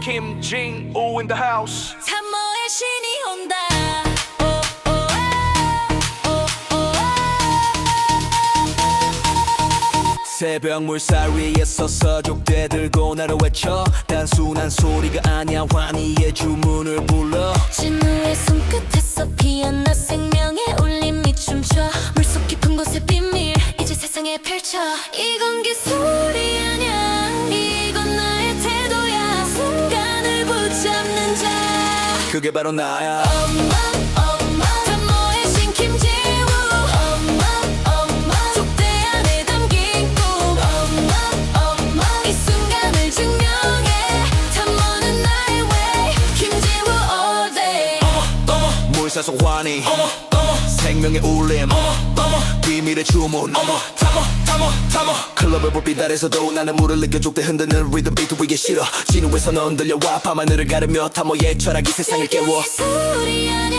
김진우 in the house? 참모의 신이 온다. 새벽 물살 위에 서서 족대 들고 나를 외쳐. 단순한 소리가 아니야. 환희의 주문을 불러. 진우의 손끝에서 피어나 생명의 울림이 춤춰. 물속 깊은 곳의 비밀 이제 세상에 펼쳐. 이건 기 그게 바로 나야. 엄마 엄마. 참모의 신 김지우. 엄마 엄마. 족대 안에 담긴 꿈 엄마 엄마. 이 순간을 증명해. 참모는 나의 way 김지우 all day. 물살 속 환희 생명의 울림. 비밀의 주문 클럽의 불빛 아래서도 나는 물을 느껴 족대 흔드는 리듬 비트 위에 실어. 진우에서 넌 들려와 밤하늘을 가르며 탐호의 철학이 세상을 깨워. 아니야